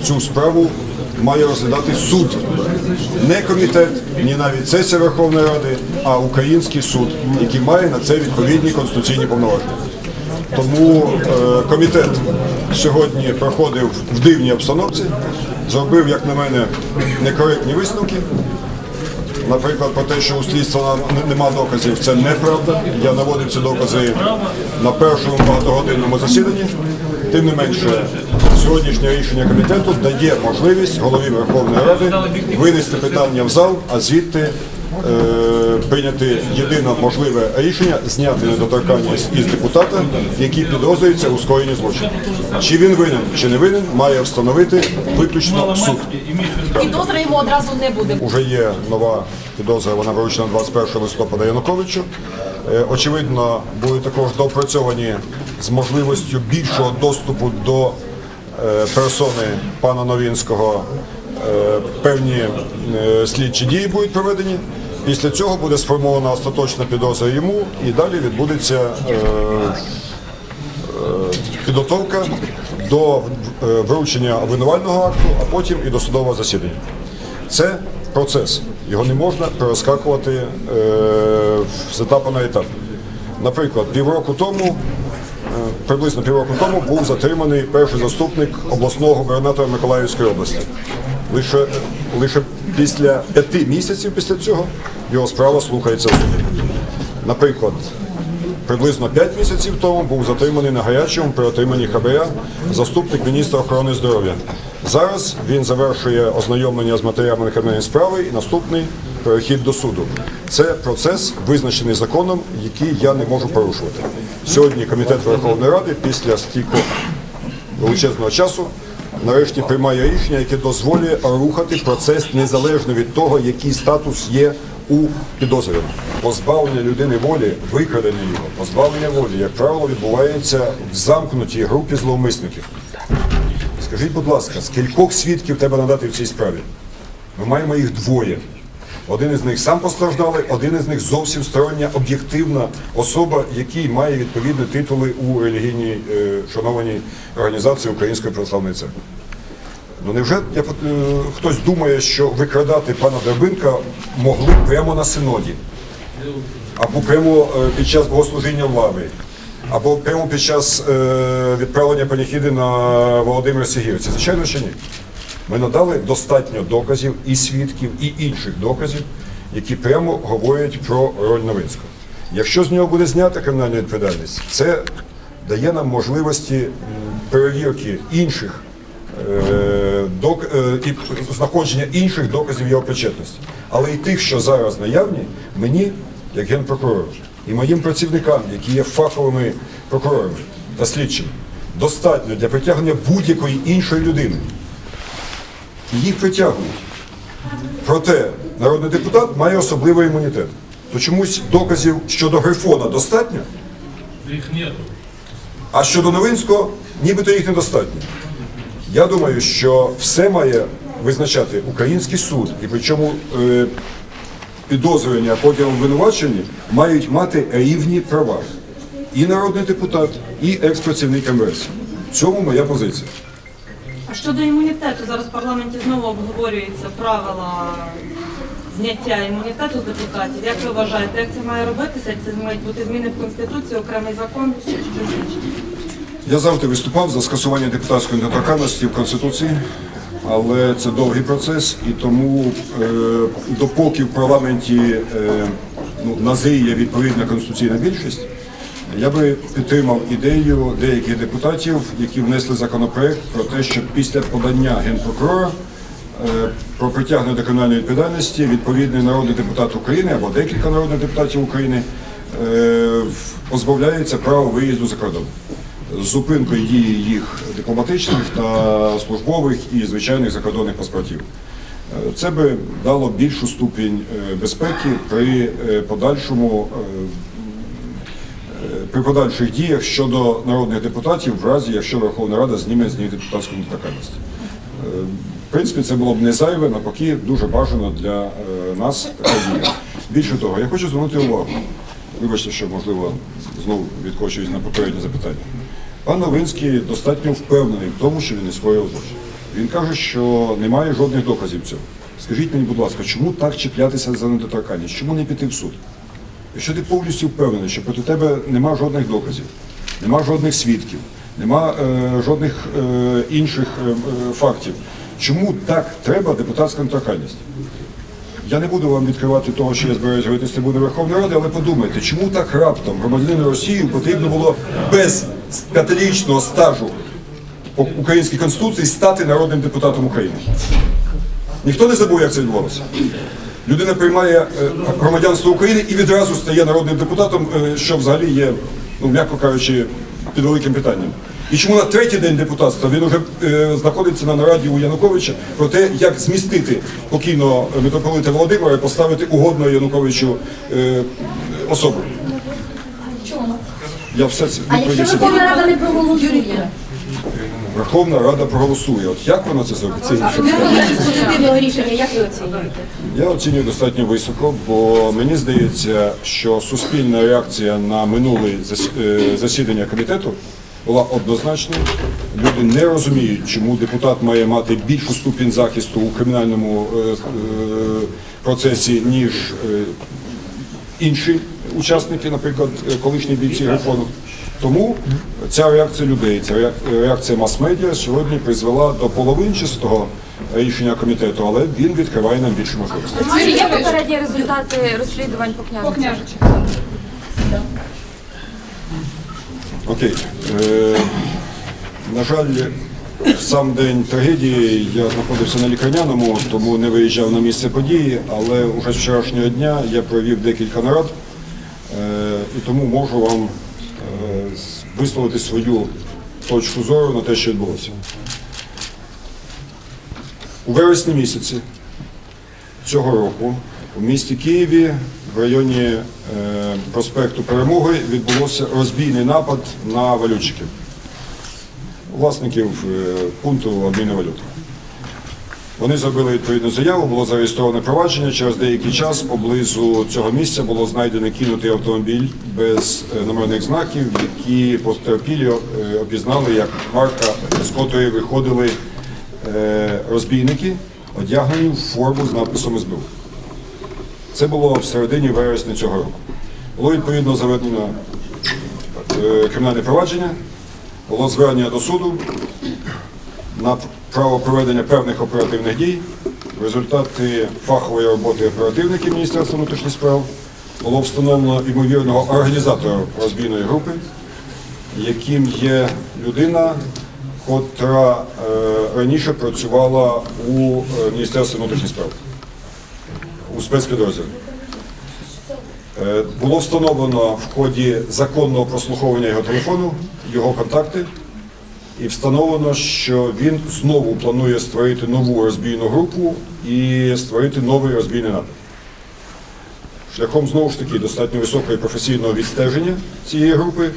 Цю справу має розглядати суд, не комітет, ні навіть сесія Верховної Ради, а український суд, який має на це відповідні конституційні повноваження. Тому е, комітет сьогодні проходив в дивній обстановці, зробив, як на мене, некоректні висновки. Наприклад, про те, що у слідства нема доказів, це неправда. Я наводив ці докази на першому багатогодинному засіданні. Тим не менше, сьогоднішнє рішення комітету дає можливість голові Верховної Ради винести питання в зал, а звідти е, прийняти єдине можливе рішення зняти недоторканність із депутата, який підозрюється у скоєнні злочину. Чи він винен, чи не винен, має встановити виключно суд. Підозри йому одразу не буде. Уже є нова підозра, вона вручена 21 листопада Януковичу. Е, Очевидно, були також доопрацьовані з можливістю більшого доступу до персони пана Новінського. Е, Певні е, слідчі дії будуть проведені. Після цього буде сформована остаточна підозра йому, і далі відбудеться е, підготовка до е, вручення обвинувального акту, а потім і до судового засідання. Це процес. Його не можна перескакувати е, з етапу на етап. Наприклад, півроку тому, е, приблизно півроку тому, був затриманий перший заступник обласного губернатора Миколаївської області. Лише, лише після п'яти місяців після цього його справа слухається суді. Наприклад, приблизно 5 місяців тому був затриманий на гарячому при отриманні хабаря заступник міністра охорони здоров'я. Зараз він завершує ознайомлення з матеріалами кримінальної справи і наступний перехід до суду. Це процес, визначений законом, який я не можу порушувати. Сьогодні комітет Верховної Ради після стільки величезного часу нарешті приймає рішення, яке дозволює рухати процес незалежно від того, який статус є у підозрюваному. Позбавлення людини волі, викрадення його, позбавлення волі, як правило, відбувається в замкнутій групі зловмисників. Скажіть, будь ласка, скількох свідків треба надати в цій справі? Ми маємо їх двоє. Один із них сам постраждалий, один із них зовсім стороння об'єктивна особа, який має відповідні титули у релігійній е, шанованій організації Української православної церкви. Ну невже я, е, хтось думає, що викрадати пана Дербинка могли прямо на синоді? Або прямо е, під час богослужіння в або прямо під час відправлення паніхіди на Володимир Сігірці? Звичайно, що ні. Ми надали достатньо доказів і свідків, і інших доказів, які прямо говорять про роль Новинського. Якщо з нього буде знята кримінальна відповідальність, це дає нам можливості перевірки інших е, док, е, і знаходження інших доказів його причетності. Але і тих, що зараз наявні, мені, як генпрокурору, і моїм працівникам, які є фаховими прокурорами та слідчими, достатньо для притягнення будь-якої іншої людини. І їх притягують. Проте народний депутат має особливий імунітет. То чомусь доказів щодо Грифона достатньо, а щодо Новинського нібито їх недостатньо. Я думаю, що все має визначати український суд, і причому е, підозрювання, а потім обвинувачені мають мати рівні права. І народний депутат, і екс-працівник МВС. В цьому моя позиція. А щодо імунітету, зараз в парламенті знову обговорюються правила зняття імунітету з депутатів. Як ви вважаєте, як це має робитися? Це мають бути зміни в Конституцію, окремий закон чи щось інше? Я завжди виступав за скасування депутатської недоторканності в Конституції, але це довгий процес, і тому е, допоки в парламенті е, ну, назріє відповідна конституційна більшість, я би підтримав ідею деяких депутатів, які внесли законопроект про те, що після подання генпрокурора е, про притягнення до кримінальної відповідальності відповідний народний депутат України або декілька народних депутатів України е, позбавляється права виїзду за кордон з зупинкою дії їх дипломатичних та службових і звичайних закордонних паспортів. Е, Це би дало більшу ступінь безпеки при подальшому при подальших діях щодо народних депутатів, в разі якщо Верховна Рада зніме з них депутатську недоторканність. Е, В принципі, це було б не зайве, навпаки, дуже бажано для е, нас така дія. Більше того, я хочу звернути увагу. Вибачте, що можливо знову відкочуюсь на попереднє запитання. Пан Новинський достатньо впевнений в тому, що він не скоїв злочин. Він каже, що немає жодних доказів цього. Скажіть мені, будь ласка, чому так чіплятися за недоторканність? Чому не піти в суд? Якщо ти повністю впевнений, що проти тебе нема жодних доказів, нема жодних свідків, нема е, жодних е, інших е, е, фактів, чому так треба депутатська недоторканність? Я не буду вам відкривати того, що я збираюся говорити з трибуни Верховної Ради, але подумайте, чому так раптом громадянину Росії потрібно було без п'ятирічного стажу по українській конституції стати народним депутатом України? Ніхто не забув, як це відбувалося. Людина приймає е, громадянство України і відразу стає народним депутатом, е, що взагалі є, ну м'яко кажучи, під великим питанням. І чому на третій день депутатства він вже е, знаходиться на нараді у Януковича про те, як змістити покійного митрополита Володимира і поставити угодного Януковичу е, особу. Чому? Я все це А якщо Верховна Рада не проголосує? Верховна Рада проголосує. От як вона це зробить? Це інше. Позитивного рішення, як ви оцінюєте? Я оцінюю достатньо високо, бо мені здається, що суспільна реакція на минуле е, засідання комітету була однозначною. Люди не розуміють, чому депутат має мати більшу ступінь захисту у кримінальному е, е, процесі, ніж інші учасники, наприклад, колишні бійці Грифону. Тому ця реакція людей, ця реакція мас-медіа сьогодні призвела до половинчастого рішення комітету, але він відкриває нам більше можливостей. Чи є попередні результати розслідувань по княжичу? Окей. Е, на жаль, в сам день трагедії я знаходився на лікарняному, тому не виїжджав на місце події, але уже з вчорашнього дня я провів декілька нарад е, і тому можу вам висловити свою точку зору на те, що відбулося. У вересні місяці цього року у місті Києві в районі е, проспекту Перемоги відбулося розбійний напад на валютчиків, власників е, пункту обміну валют. Вони зробили відповідну заяву, було зареєстроване провадження. Через деякий час поблизу цього місця було знайдено кинутий автомобіль без е, номерних знаків, які потерпілі е, опізнали як марка, з котрої виходили е, розбійники, одягнені в форму з написом СБУ. Це було в середині вересня цього року. Було відповідно заведено кримінальне провадження, було звернення до суду на право проведення певних оперативних дій. В результаті фахової роботи оперативників Міністерства внутрішніх справ було встановлено ймовірного організатора розбійної групи, яким є людина, котра е, раніше працювала у е, Міністерстві внутрішніх справ у спецпідрозділі. Е, Було встановлено в ході законного прослуховування його телефону, його контакти, і встановлено, що він знову планує створити нову розбійну групу і створити новий розбійний напад. Шляхом знову ж таки достатньо високого професійного відстеження цієї групи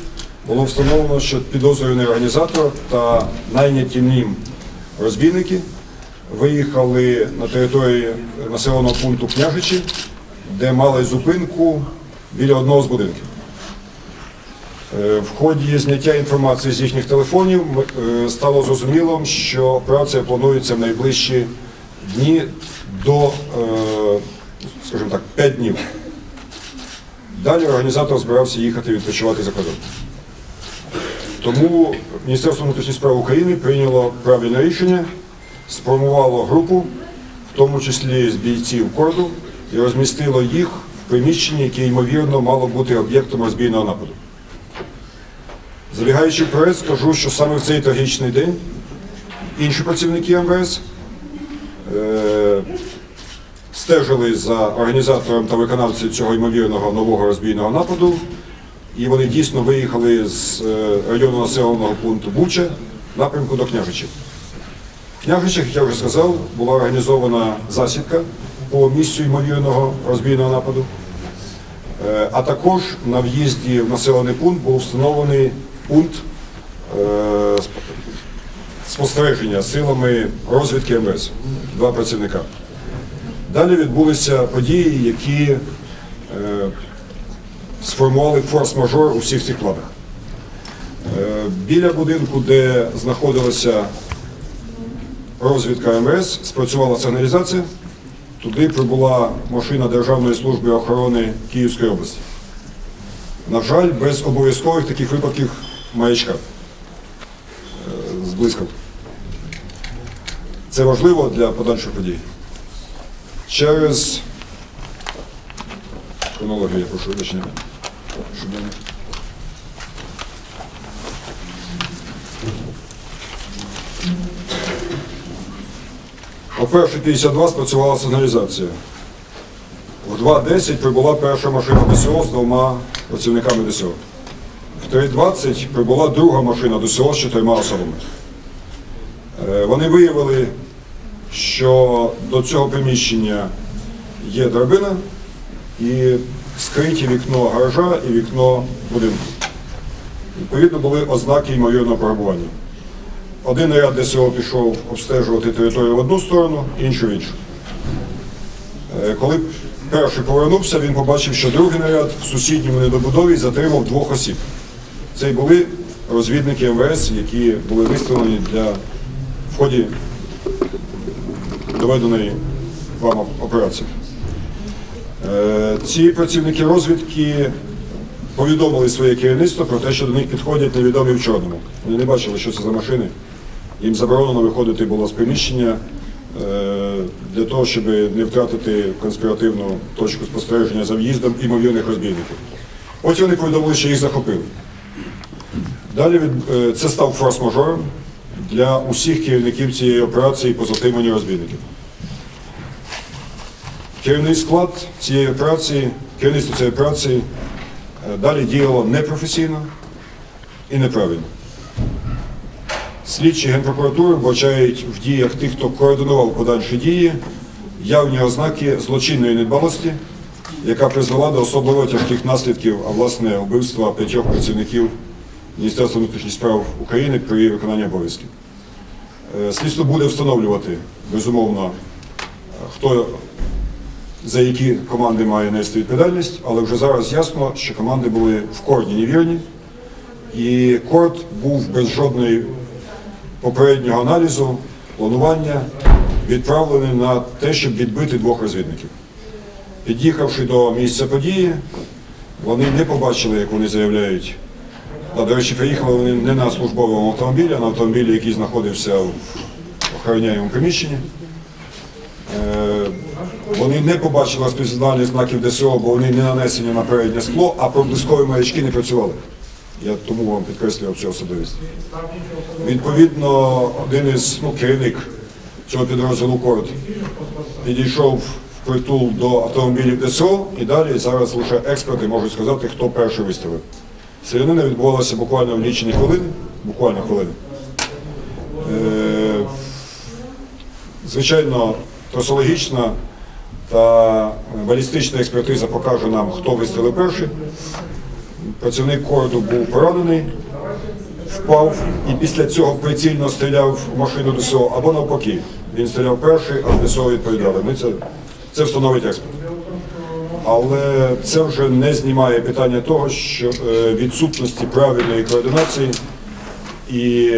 було встановлено, що підозрюваний організатор та найняті ним розбійники виїхали на територію населеного пункту Княжичі, де мали зупинку біля одного з будинків. Е, В ході зняття інформації з їхніх телефонів е, стало зрозуміло, що операція планується в найближчі дні до, е, скажімо так, 5 днів. Далі організатор збирався їхати відпочивати за кордон. Тому Міністерство внутрішніх справ України прийняло правильне рішення, сформувало групу, в тому числі з бійців корду, і розмістило їх в приміщенні, яке ймовірно мало бути об'єктом розбійного нападу. Забігаючи вперед, скажу, що саме в цей трагічний день інші працівники МВС е, стежили за організатором та виконавцем цього ймовірного нового розбійного нападу, і вони дійсно виїхали з е, району населеного пункту Буча напрямку до Княжичів. В Княжичах, як я вже сказав, була організована засідка по місцю ймовірного розбійного нападу. Е, А також на в'їзді в населений пункт був встановлений пункт е, спостереження силами розвідки МВС, два працівника. Далі відбулися події, які е, сформували форс-мажор у всіх цих планах. Е, Біля будинку, де знаходилася розвідка МВС, спрацювала сигналізація. Туди прибула машина Державної служби охорони Київської області. На жаль, без обов'язкових таких випадків маячка е, з блискавки. Це важливо для подальших подій. Через хронологію я прошу вибачення. щоб я не- О 1.52 спрацювала сигналізація. В 2.10 прибула перша машина ДСО з двома працівниками ДСО. В 3.20 прибула друга машина ДСО з чотирма особами. Е, Вони виявили, що до цього приміщення є драбина і скриті вікно гаража і вікно будинку. Відповідно, були ознаки ймовірного пограбування. Один наряд ДСО пішов обстежувати територію в одну сторону, інший в іншу. Е, Коли перший повернувся, він побачив, що другий наряд в сусідньому недобудові затримав двох осіб. Це й були розвідники МВС, які були виставлені для в ході доведеної вам операції. Е, Ці працівники розвідки повідомили своє керівництво про те, що до них підходять невідомі в чорному. Вони не бачили, що це за машини. Їм заборонено виходити було з приміщення е, для того, щоб не втратити конспіративну точку спостереження за в'їздом імовірних розбійників. Потім вони повідомили, що їх захопили. Далі від- е, це став форс-мажором для усіх керівників цієї операції по затриманню розбійників. Керівний склад цієї операції, керівництво цієї операції е, далі діяло непрофесійно і неправильно. Слідчі Генпрокуратури вбачають в діях тих, хто координував подальші дії, явні ознаки злочинної недбалості, яка призвела до особливо тяжких наслідків, а власне вбивства п'ятьох працівників Міністерства внутрішніх справ України при виконанні обов'язків. Е, Слідство буде встановлювати, безумовно, хто за які команди має нести відповідальність, але вже зараз ясно, що команди були в корні невірні, і корд був без жодної попереднього аналізу, планування відправлений на те, щоб відбити двох розвідників. Під'їхавши до місця події, вони не побачили, як вони заявляють. До речі, приїхали вони не на службовому автомобілі, а на автомобілі, який знаходився в охороняємому приміщенні. Е, Вони не побачили розпізнавальних знаків ДСО, бо вони не нанесені на переднє скло, а проблискові маячки не працювали. Я тому вам підкреслював цю особливість. Відповідно, один із ну, керівник цього підрозділу Корд підійшов в притул до автомобілів ДСО і далі зараз лише експерти можуть сказати, хто перший виставив. Селянина відбувалася буквально в лічені хвилини, буквально хвилини. Е, Звичайно, трасологічна та балістична експертиза покаже нам, хто вистрілив перший. Працівник корду був поранений, впав і після цього прицільно стріляв в машину ДСО або навпаки. Він стріляв перший, а ДСО відповідали. Ми це, це встановить експерт. Але це вже не знімає питання того, що е, відсутності правильної координації і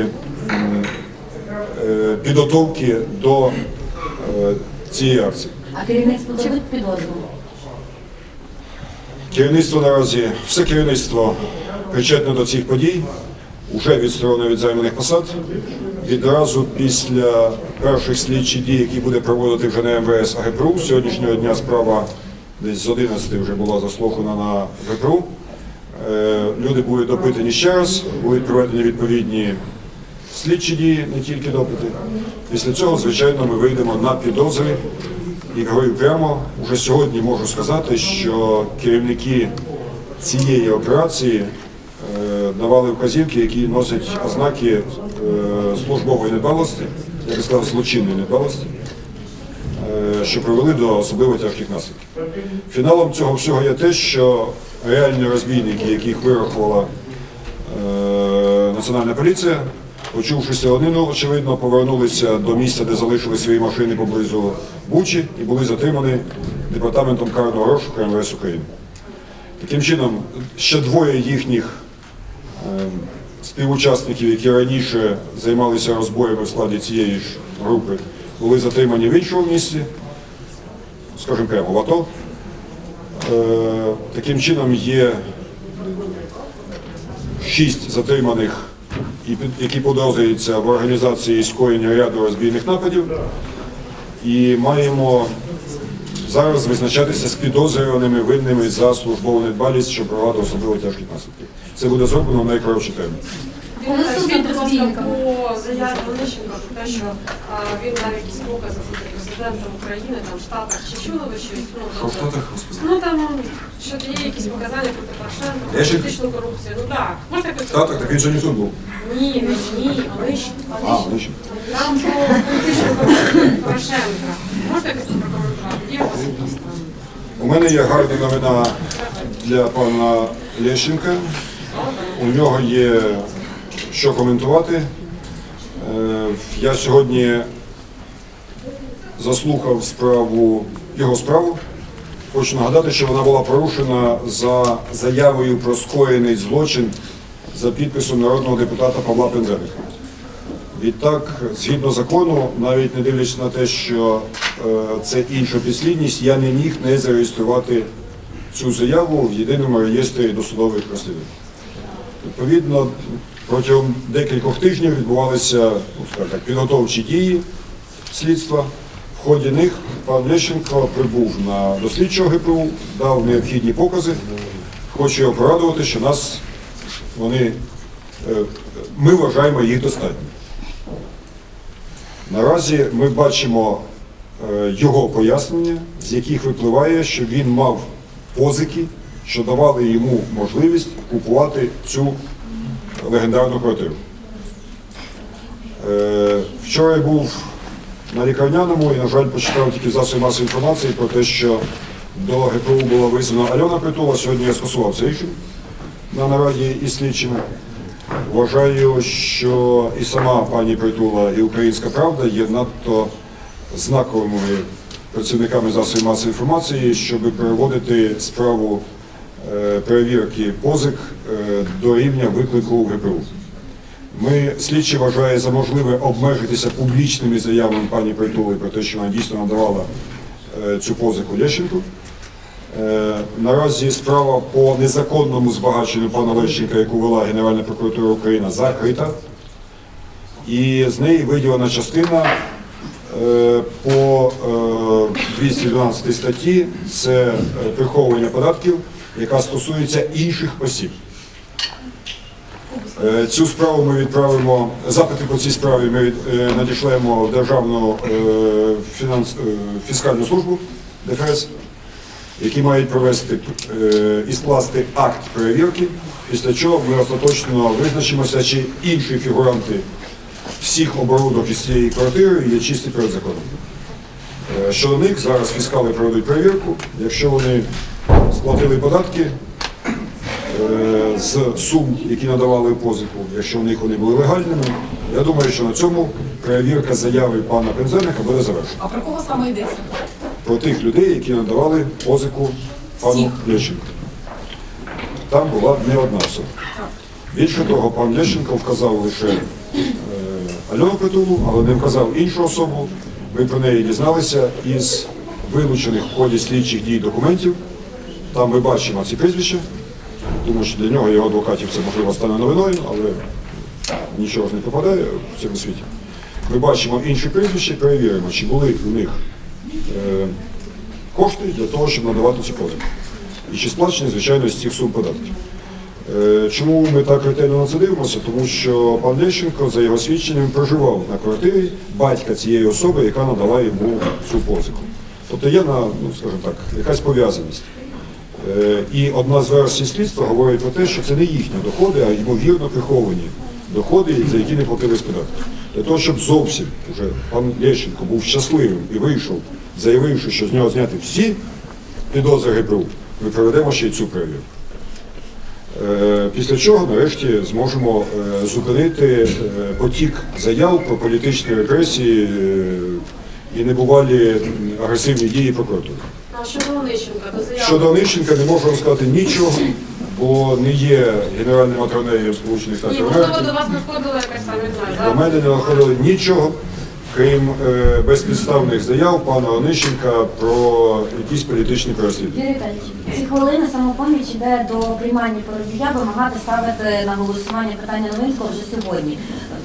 е, підготовки до е, цієї акції. А керівництво дадуть підозру? Керівництво наразі, все керівництво причетне до цих подій, вже відсторонено від займаних посад. Відразу після перших слідчих дій, які буде проводити вже не МВС, а ГПРУ, сьогоднішнього дня справа десь з 11 вже була заслухана на ГПРУ. Е, Люди будуть допитані ще раз, будуть проведені відповідні слідчі дії, не тільки допити. Після цього, звичайно, ми вийдемо на підозри і говорю прямо, вже сьогодні можу сказати, що керівники цієї операції е, давали вказівки, які носять ознаки е, службової недбалості, я би сказав, злочинної недбалості, що привели до особливо тяжких наслідків. Фіналом цього всього є те, що реальні розбійники, яких вирахувала е, Національна поліція, почувши селянину, очевидно, повернулися до місця, де залишили свої машини поблизу Бучі і були затримані департаментом карного розшуку МВС України. Таким чином, ще двоє їхніх е, співучасників, які раніше займалися розбоями в складі цієї ж групи були затримані в іншому місці, скажімо прямо, в АТО. Е, Таким чином є шість затриманих, які подозрюються в організації скоєння ряду розбійних нападів. І маємо зараз визначатися з підозрюваними винними за службову недбалість, що провадив особливо тяжкі наслідки. Це буде зроблено в найкоротші терміни. Скажіть, будь ласка, по заяві Онищенка про те, що а, він дав якісь покази президентом України, там в Штатах, чи чули ви щось? Ну, Що в тобто- Штатах, господи? Ну там що є якісь показання проти Порошенка, про Лещенко? політичну корупцію. Ну так, можете якось... В Штатах, так він же не тут був. Ні, не ні, Онищенко. А, вони ще. Там про політичну корупцію Порошенка. Можете якось це прокоментувати? Є у вас якісь там? У мене є гарна новина для пана Лещенка. У нього є що коментувати. Е, Я сьогодні заслухав справу, його справу. Хочу нагадати, що вона була порушена за заявою про скоєний злочин за підписом народного депутата Павла Пензеника. Відтак, згідно закону, навіть не дивлячись на те, що е, це інша підслідність, я не міг не зареєструвати цю заяву в єдиному реєстрі досудових розслідувань. Відповідно, протягом декількох тижнів відбувалися ну, так, підготовчі дії слідства. В ході них пан Лещенко прибув на до слідчого ГПУ, дав необхідні покази. Хочу його порадувати, що нас вони, е, ми вважаємо їх достатньо. Наразі ми бачимо е, його пояснення, з яких випливає, що він мав позики, що давали йому можливість купувати цю легендарну квартиру. Е, Вчора я був на лікарняному і, на жаль, почитав тільки засоби масової інформації про те, що до ГПУ була визвана Альона Притула. Сьогодні я скасував це рішення на нараді із слідчими. Вважаю, що і сама пані Притула, і Українська Правда є надто знаковими працівниками засобів масової інформації, щоб переводити справу е, перевірки позик е, до рівня виклику ГПУ. Ми слідчі вважає за можливе обмежитися публічними заявами пані Притули про те, що вона дійсно надавала е, цю позику Лещенку. Е, Наразі справа по незаконному збагаченню пана Лещенка, яку вела Генеральна прокуратура України, закрита. І з неї виділена частина е, по е, 212 статті це приховування податків, яка стосується інших осіб. Е, Цю справу ми відправимо, запити по цій справі ми е, надішлемо в Державну е, фінанс, фіскальну службу ДФС, які мають провести і скласти акт перевірки, після чого ми остаточно визначимося, чи інші фігуранти всіх оборудок із цієї квартири є чисті перед законом. Щодо них зараз фіскали проведуть перевірку. Якщо вони сплатили податки з сум, які надавали позику, якщо в них вони були легальними, я думаю, що на цьому перевірка заяви пана Пензеника буде завершена. А про кого саме йдеться? Про тих людей, які надавали позику пану Лещенку. Там була не одна особа. Більше того, пан Лещенко вказав лише е, Альону Притулу, але не вказав іншу особу. Ми про неї дізналися із вилучених в ході слідчих дій документів. Там ми бачимо ці прізвища. Думаю, що для нього його адвокатів це можливо стане новиною, але нічого ж не пропадає в цьому світі. Ми бачимо інші прізвища, перевіримо, чи були у них е, кошти для того, щоб надавати ці позики. І чи сплачені, звичайно, з цих сум податків. Е, Чому ми так ретельно на це дивимося? Тому що пан Лещенко, за його свідченням, проживав на квартирі батька цієї особи, яка надала йому цю позику. Тобто є на, ну скажімо так, якась пов'язаність. Е, І одна з версій слідства говорить про те, що це не їхні доходи, а ймовірно приховані доходи, за які не платили з податків. Для того, щоб зовсім вже пан Лещенко був щасливим і вийшов, заявивши, що з нього зняти всі підозри ГПУ, ми проведемо ще й цю перевірку. Е, Після чого, нарешті, зможемо е, зупинити потік заяв про політичні репресії і небувалі агресивні дії прокуратури. Щодо Онищенка, до заяви. Щодо Онищенка не можу розказати нічого, бо не є генеральним атронеєм Сполучених Штатів можливо, до вас надходила якась там, не знаю, До мене не находили нічого, крім е, безпідставних заяв пана Онищенка про якісь політичні переслідування. Юрій Віталійович, ці хвилини самопоміч йде до приймання Порозія вимагати ставити на голосування питання Новинського вже сьогодні.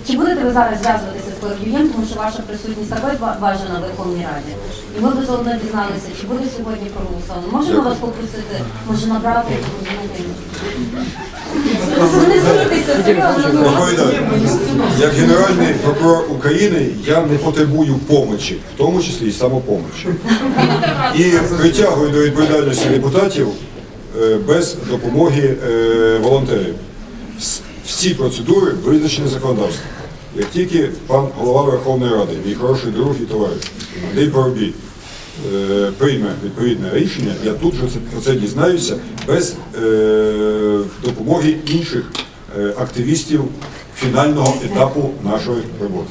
Чи будете ви зараз зв'язуватися з Порозієм, тому що ваша присутність також важена в Верховній Раді? І ми б заодно дізналися, чи буде сьогодні проголосовано. Можемо вас попросити, може набрати розуміти? Не серйозно. Як генеральний прокурор України я не потребую помочі, в тому числі і самопомочі. І притягую до відповідальності депутатів е, без допомоги е, волонтерів. Всі процедури визначені законодавством. Як тільки пан голова Верховної Ради, мій хороший друг і товариш Андрій Поробій, е, прийме відповідне рішення, я тут же про це дізнаюся без е, допомоги інших е, активістів фінального етапу нашої роботи.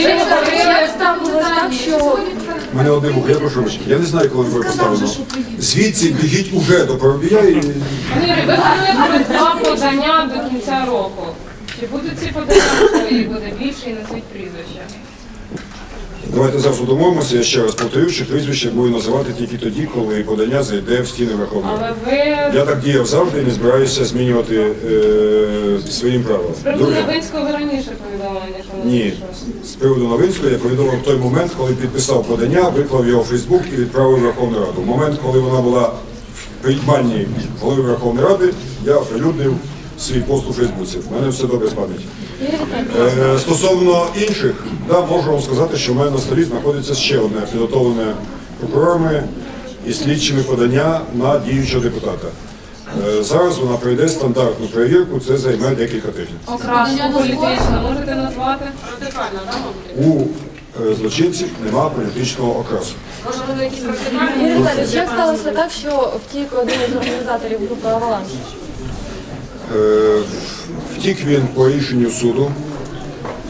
Як ставилось так, що мене одне вухо, я прошу вибачення. Я не знаю, коли ви поставлено. Звідси бігіть уже до Парубія і Юрій, ви говорили про два подання до кінця року. Чи будуть ці подання, що їх буде більше і назвіть прізвища? Давайте завжди домовимося. Я ще раз повторю, що прізвище буду називати тільки тоді, коли подання зайде в стіни Верховної Ради. Але ви Я так діяв завжди і не збираюся змінювати е, своїм правилам. з приводу Друге. Новинського ви раніше повідомили, ніж Ні, з приводу Новинського я повідомив в той момент, коли підписав подання, виклав його в Фейсбук і відправив в Верховну Раду. В момент, коли вона була в приймальні голови Верховної Ради, я оприлюднив свій пост у Фейсбуці. В мене все добре з пам'яті. Е, Стосовно інших, да, можу вам сказати, що в мене на столі знаходиться ще одне підготовлене прокурорами і слідчими подання на діючого депутата. Е, Зараз вона пройде стандартну перевірку, це займе декілька тижнів. Окраску політичну можете назвати? Радикально, да, мабуть? У е, злочинців нема політичного окрасу. Може, вони якісь радикальні? Юрій Віталійович, як сталося так, що втік один із організаторів групи Аваланж? Е, Втік він по рішенню суду.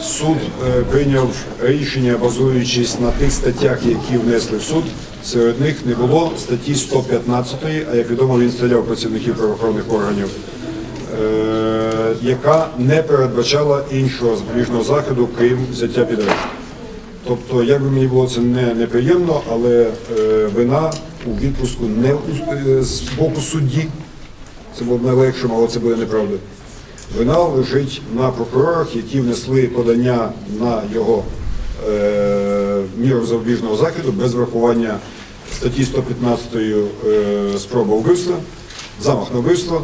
Суд е, прийняв рішення, базуючись на тих статтях, які внесли в суд. Серед них не було статті 115, а як відомо, він стріляв працівників правоохоронних органів, е, яка не передбачала іншого запобіжного заходу, крім взяття під арешт. Тобто, як би мені було це не неприємно, але вина у відпуску не з боку судді, це було б найлегшим, але це буде неправда. Вина лежить на прокурорах, які внесли подання на його е, міру запобіжного заходу без врахування статті 115 е, спроба вбивства, замах на вбивство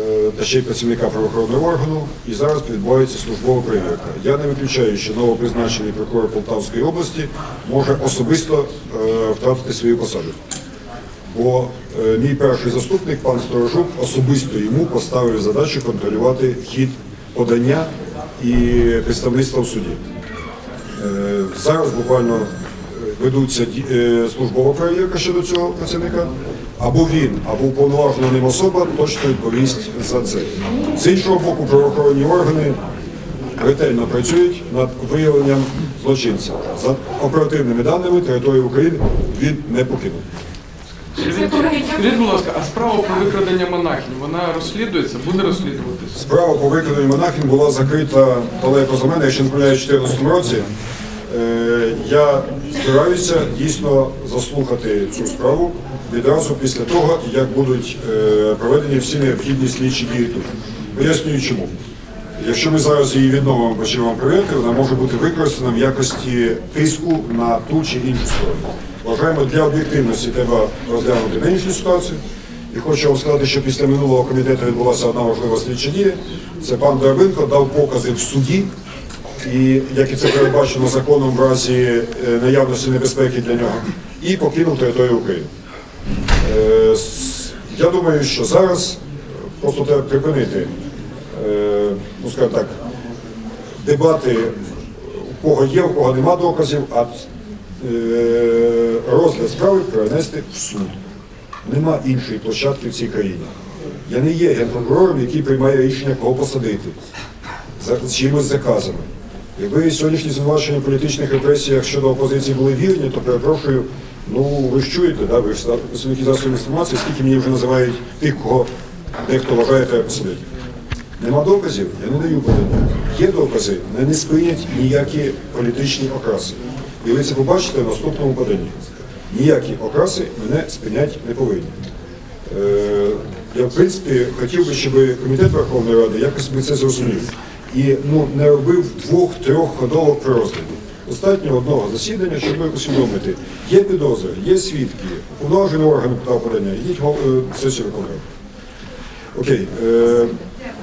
е, та ще й працівника правоохоронного органу. І зараз відбувається службова перевірка. Я не виключаю, що новопризначений прокурор Полтавської області може особисто е, втратити свою посаду. Бо е, мій перший заступник, пан Сторожук, особисто йому поставив задачу контролювати хід подання і представництва в суді. Е, зараз буквально е, ведуться службова перевірка щодо цього працівника. Або він, або уповноважена ним особа точно відповість за це. З іншого боку, правоохоронні органи ретельно працюють над виявленням злочинця. За оперативними даними території України він не покинув. Скажіть, будь ласка, а справа про викрадення монахів, вона розслідується, буде розслідуватися? Справа по викраденню монахів була закрита далеко за мене, якщо не помиляюсь, у 2014 році. Е, Я збираюся дійсно заслухати цю справу відразу після того, як будуть е, проведені всі необхідні слідчі дії тут. Пояснюю чому. Якщо ми зараз її відновимо, почнемо перевіряти, вона може бути використана в якості тиску на ту чи іншу сторону. Вважаємо, для об'єктивності треба розглянути нинішню ситуацію. І хочу вам сказати, що після минулого комітету відбулася одна важлива слідча дія. Це пан Дорбенко дав покази в суді, і як і це передбачено законом в разі е, наявності небезпеки для нього, і покинув територію України. Е, Я думаю, що зараз е, просто треба припинити, е, ну так, дебати, у кого є, у кого нема доказів, а розгляд справи перенести в суд. Нема іншої площадки в цій країні. Я не є генпрокурором, який приймає рішення, кого посадити з чимось заказами. Якби сьогоднішні звинувачення в політичних репресіях щодо опозиції були вірні, то перепрошую, ну ви ж чуєте, да, ви ж представники засобів інформації, скільки мені вже називають тих, кого дехто вважає треба посадити. Нема доказів, я не даю подання. Є докази, мене не спинять ніякі політичні окраси. І ви це побачите в наступному поданні. Ніякі окраси мене спинять не повинні. Е, Я, в принципі, хотів би, щоб комітет Верховної Ради якось би це зрозумів і ну, не робив двох-трьох ходовок при розгляді. Достатньо одного засідання, щоб усвідомити. Є підозри, є свідки, уповноважений орган подав подання, йдіть е, сесію виконання. Окей. Е,